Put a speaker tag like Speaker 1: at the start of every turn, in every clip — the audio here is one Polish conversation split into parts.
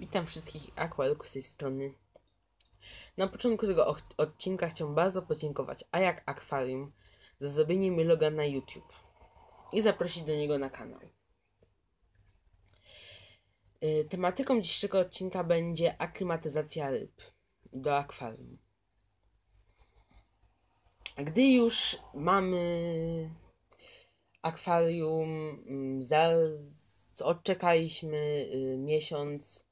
Speaker 1: Witam wszystkich Aquelku z tej strony. Na początku tego odcinka chciałbym bardzo podziękować Ajak Aquarium za zrobienie mi loga na YouTube i zaprosić do niego na kanał. Y, Tematyką dzisiejszego odcinka będzie aklimatyzacja ryb do akwarium. Gdy już mamy akwarium, mm, odczekaliśmy y, miesiąc,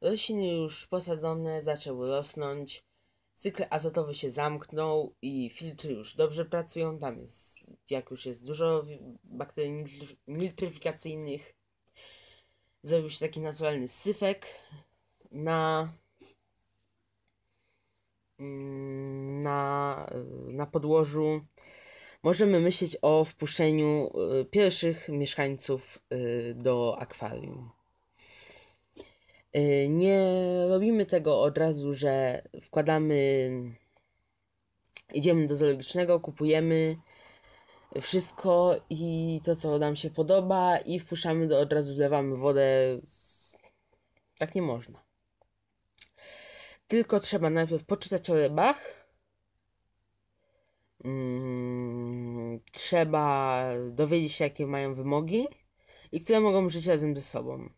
Speaker 1: rośliny już posadzone zaczęły rosnąć, cykl azotowy się zamknął i filtry już dobrze pracują. Tam jest, jak już jest dużo bakterii nitr- nitryfikacyjnych, zrobił się taki naturalny syfek na mm, na, na podłożu możemy myśleć o wpuszczeniu y, pierwszych mieszkańców y, do akwarium. Y, Nie robimy tego od razu, że wkładamy, idziemy do zoologicznego, kupujemy wszystko i to, co nam się podoba, i wpuszczamy do, od razu wlewamy wodę. Tak nie można. Tylko trzeba najpierw poczytać o rybach. Mm, trzeba dowiedzieć się, jakie mają wymogi i które mogą żyć razem ze sobą.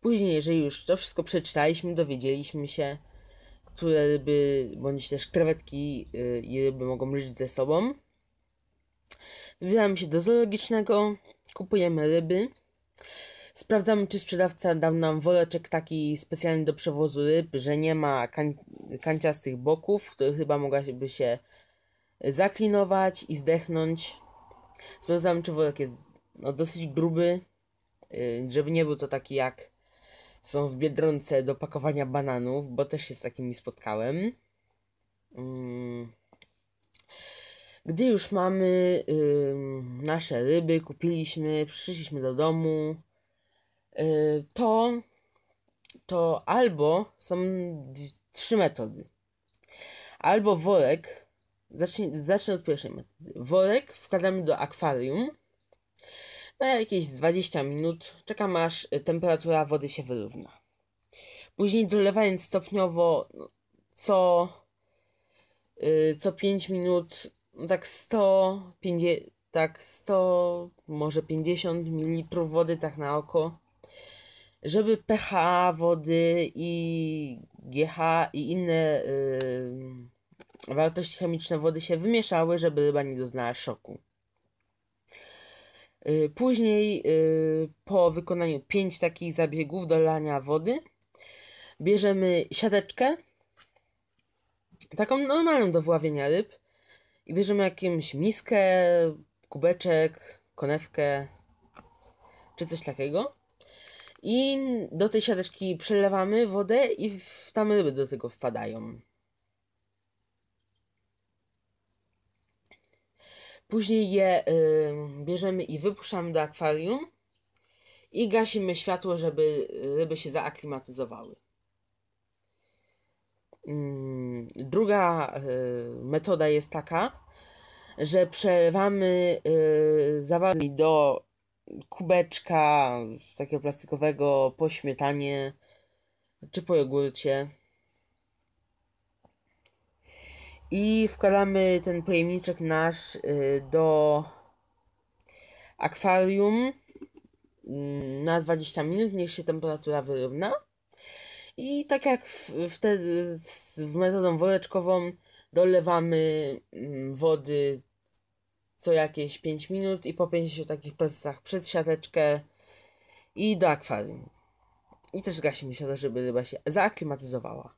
Speaker 1: Później, jeżeli już to wszystko przeczytaliśmy, dowiedzieliśmy się, które ryby, bądź też krewetki y, i ryby mogą żyć ze sobą, wybieramy się do zoologicznego, kupujemy ryby, sprawdzamy, czy sprzedawca dał nam woreczek taki specjalny do przewozu ryb, że nie ma kań, kanciastych boków, które chyba mogłaby się zaklinować i zdechnąć. Sprawdzamy, czy worek jest no, dosyć gruby, y, żeby nie był to taki jak są w Biedronce do pakowania bananów, bo też się z takimi spotkałem. Mm. Gdy już mamy nasze ryby, kupiliśmy, przyszliśmy do domu, y, to, to albo są trzy metody. Albo worek, zacznę, zacznę od pierwszej metody. Worek wkładamy do akwarium na jakieś z 20 minut, czekamy aż y, temperatura wody się wyrówna. Później dolewając stopniowo no, co, y, co 5 minut, no tak 150, tak 100, może 50 ml wody tak na oko, żeby pH wody i GH i inne y, wartości chemiczne wody się wymieszały, żeby ryba nie doznała szoku. Y, Później, y, po wykonaniu 5 takich zabiegów do lania wody, bierzemy siateczkę, taką normalną do wyławienia ryb, i bierzemy jakąś miskę, kubeczek, konewkę, czy coś takiego. I do tej siateczki przelewamy wodę i tam ryby do tego wpadają. Później je y, bierzemy i wypuszczamy do akwarium i gasimy światło, żeby ryby się zaaklimatyzowały. Mm, Druga y, metoda jest taka, że przelewamy y, zawartość do kubeczka takiego plastikowego po śmietanie czy po jogurcie. I wkładamy ten pojemniczek nasz y, do akwarium mm, na 20 minut, niech się temperatura wyrówna. I tak jak wtedy w metodą woreczkową dolewamy mm, wody co jakieś 5 minut i po 50 takich procesach przed siateczkę i do akwarium. I też gasimy światło, żeby ryba się zaaklimatyzowała.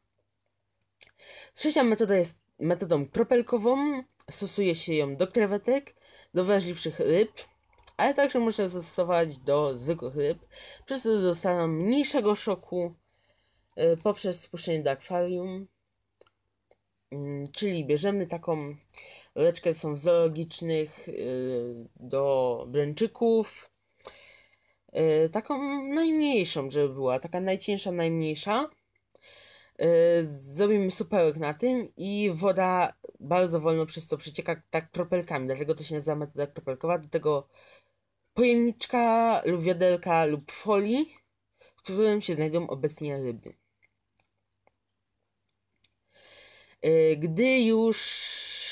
Speaker 1: Trzecia metoda jest metodą kropelkową. Stosuje się ją do krewetek, do wrażliwszych ryb, ale także można zastosować do zwykłych ryb, przez to dostaną mniejszego szoku y, poprzez spuszczenie do akwarium. Mm, Czyli bierzemy taką leczkę, są z zoologicznych y, do bręczyków. Y, Taką najmniejszą, żeby była, taka najcieńsza, najmniejsza. Y, Zrobimy supełek na tym i woda bardzo wolno przez to przecieka tak kropelkami, dlatego to się nazywa metoda kropelkowa. Do tego pojemniczka lub wiaderka lub folii, w którym się znajdują obecnie ryby. Y, Gdy już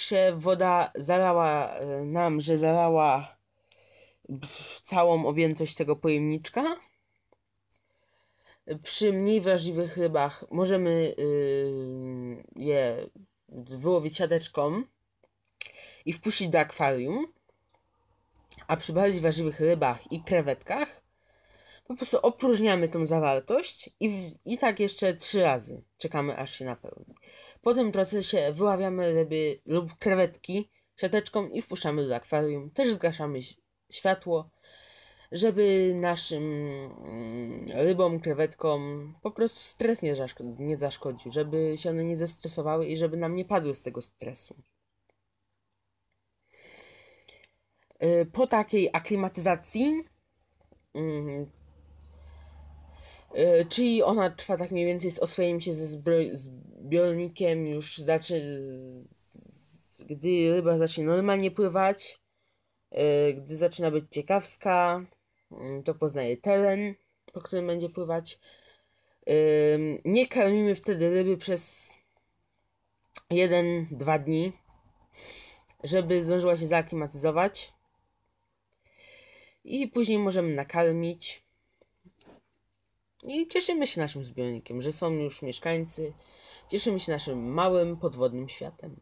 Speaker 1: się woda zalała y, nam, że zalała całą objętość tego pojemniczka, przy mniej wrażliwych rybach możemy y, je wyłowić siateczką i wpuścić do akwarium, a przy bardziej wrażliwych rybach i krewetkach po prostu opróżniamy tą zawartość i, i tak jeszcze trzy razy czekamy aż się napełni. Po tym procesie wyławiamy ryby lub krewetki siateczką i wpuszczamy do akwarium. Też zgaszamy światło, żeby naszym mm, rybom, krewetkom po prostu stres nie, zaszko- nie zaszkodził, żeby się one nie zestresowały i żeby nam nie padły z tego stresu. Y, Po takiej aklimatyzacji, mm, y, czyli ona trwa tak mniej więcej z oswojeniem się ze zbiornikiem, już zacznie, z- gdy ryba zacznie normalnie pływać, y, gdy zaczyna być ciekawska, to poznaje teren, po którym będzie pływać. Nie karmimy wtedy ryby przez 1-2 dni, żeby zdążyła się zaaklimatyzować. I później możemy nakarmić. I cieszymy się naszym zbiornikiem, że są już mieszkańcy. Cieszymy się naszym małym podwodnym światem.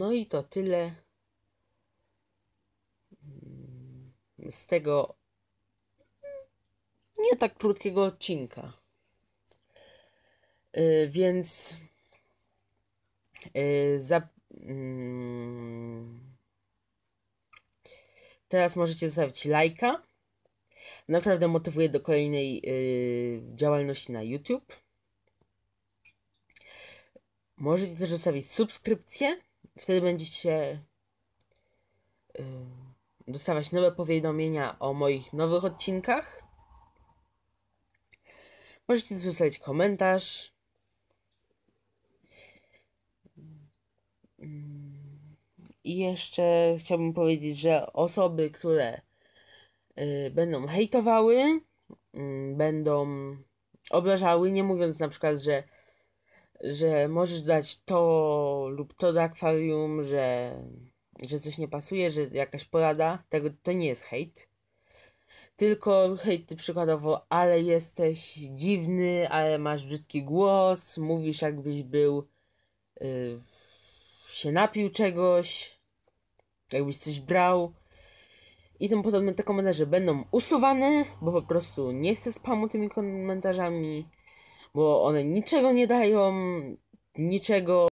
Speaker 1: No i to tyle mm, z tego nie tak krótkiego odcinka. Y, więc y, za, mm, teraz możecie zostawić lajka. Naprawdę motywuje do kolejnej y, działalności na YouTube. Możecie też zostawić subskrypcję. Wtedy będziecie y, dostawać nowe powiadomienia o moich nowych odcinkach. Możecie też zostawić komentarz. I jeszcze chciałbym powiedzieć, że osoby, które y, będą hejtowały, y, będą obrażały, nie mówiąc na przykład, że, że możesz dać to lub to do akwarium, że, że coś nie pasuje, że jakaś porada, tego, to nie jest hejt. Tylko hejty przykładowo, ale jesteś dziwny, ale masz brzydki głos, mówisz jakbyś był, y, się napił czegoś, jakbyś coś brał. I tym podobne te komentarze będą usuwane, bo po prostu nie chcę spamu tymi komentarzami, bo one niczego nie dają, niczego